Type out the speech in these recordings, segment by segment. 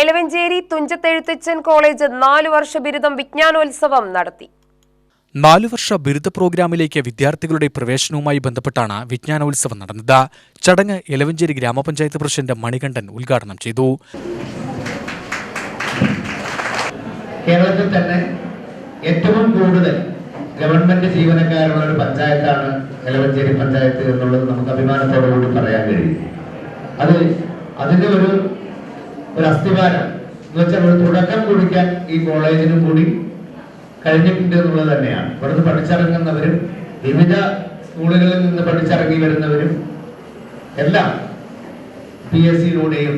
Elavanchery Thunchathezhuthachan college നാലു വർഷ ബിരുദം വിജ്ഞാനോത്സവം നടത്തി. നാലു വർഷ ബിരുദ പ്രോഗ്രാമിലേക്ക് വിദ്യാർത്ഥികളുടെ പ്രവേശനവുമായി ബന്ധപ്പെട്ടാണ് വിജ്ഞാനോത്സവം നടന്നത്. ചടങ്ങ് എലവഞ്ചേരി ഗ്രാമപഞ്ചായത്ത് പ്രസിഡന്റ് മണികണ്ഠൻ ഉദ്ഘാടനം ചെയ്തു. കേരളത്തിൽ തന്നെ ഏറ്റവും കൂടുതൽ ഗവൺമെന്റ് ജീവനക്കാരുള്ള ഒരു പഞ്ചായത്താണ് എലവഞ്ചേരി പഞ്ചായത്ത് എന്നുള്ളത് നമുക്ക് അഭിമാനത്തോടു കൂടി പറയാൻ കഴിയും. അത് അതിന്റെ ഒരു ഒരു അസ്ഥിവാരം. എന്ന് വെച്ചാൽ ഒരു തുടക്കം കുറിക്കാൻ ഈ കോളേജിനും കൂടി കഴിഞ്ഞിട്ടുണ്ട് എന്നുള്ളത് തന്നെയാണ്. ഇവിടുന്ന് പഠിച്ചിറങ്ങുന്നവരും വിവിധ സ്കൂളുകളിൽ നിന്ന് പഠിച്ചിറങ്ങി വരുന്നവരും എല്ലാം പി എസ് സിയിലൂടെയും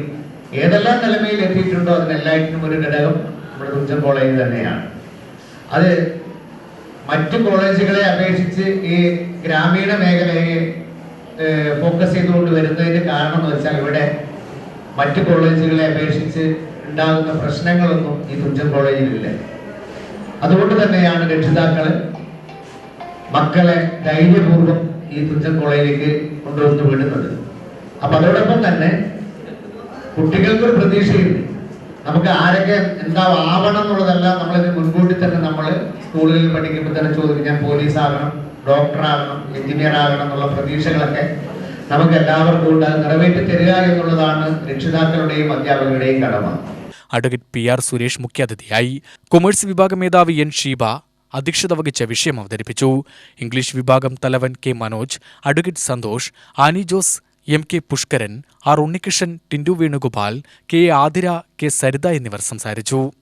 ഏതെല്ലാം നിലമയിൽ എത്തിയിട്ടുണ്ടോ അതിനെല്ലാറ്റിനും ഒരു ഘടകം നമ്മുടെ തുഞ്ചൻ കോളേജ് തന്നെയാണ്. അത് മറ്റു കോളേജുകളെ അപേക്ഷിച്ച് ഈ ഗ്രാമീണ മേഖലയെ ഫോക്കസ് ചെയ്തുകൊണ്ട് വരുന്നതിന്റെ കാരണം എന്ന് വെച്ചാൽ ഇവിടെ മറ്റു കോളേജുകളെ അപേക്ഷിച്ച് ഉണ്ടാകുന്ന പ്രശ്നങ്ങളൊന്നും ഈ തുഞ്ചൻ കോളേജിലില്ല. അതുകൊണ്ട് തന്നെയാണ് രക്ഷിതാക്കൾ മക്കളെ ധൈര്യപൂർവം ഈ തുഞ്ചൻ കോളേജിലേക്ക് കൊണ്ടുവന്ന് വിടുന്നത്. അപ്പൊ അതോടൊപ്പം തന്നെ കുട്ടികൾക്കൊരു പ്രതീക്ഷയുണ്ട്. നമുക്ക് ആരൊക്കെ എന്താ ആവണം എന്നുള്ളതെല്ലാം നമ്മളിത് മുൻകൂട്ടി തന്നെ നമ്മൾ സ്കൂളുകളിൽ പഠിക്കുമ്പോൾ തന്നെ ചോദിക്കും. ഞാൻ പോലീസ് ആകണം ഡോക്ടർ ആകണം എഞ്ചിനീയർ ആകണം എന്നുള്ള പ്രതീക്ഷകളൊക്കെ നമുക്ക് എല്ലാവർക്കും ഉണ്ട് നിറവേറ്റി തരിക എന്നുള്ളതാണ് രക്ഷിതാക്കളുടെയും അധ്യാപകരുടെയും കടമ. അഡ്വക്കേറ്റ് പി ആർ സുരേഷ് മുഖ്യാതിഥിയായി കൊമേഴ്സ് വിഭാഗം മേധാവി എൻ ഷീബ അധ്യക്ഷത വഹിച്ച വിഷയം അവതരിപ്പിച്ചു. ഇംഗ്ലീഷ് വിഭാഗം തലവൻ K Manoj advocate Santhosh Annie Jose M K Pushkaran R Unnikrishnan Tindu Venugopal K Athira K Saritha എന്നിവർ സംസാരിച്ചു.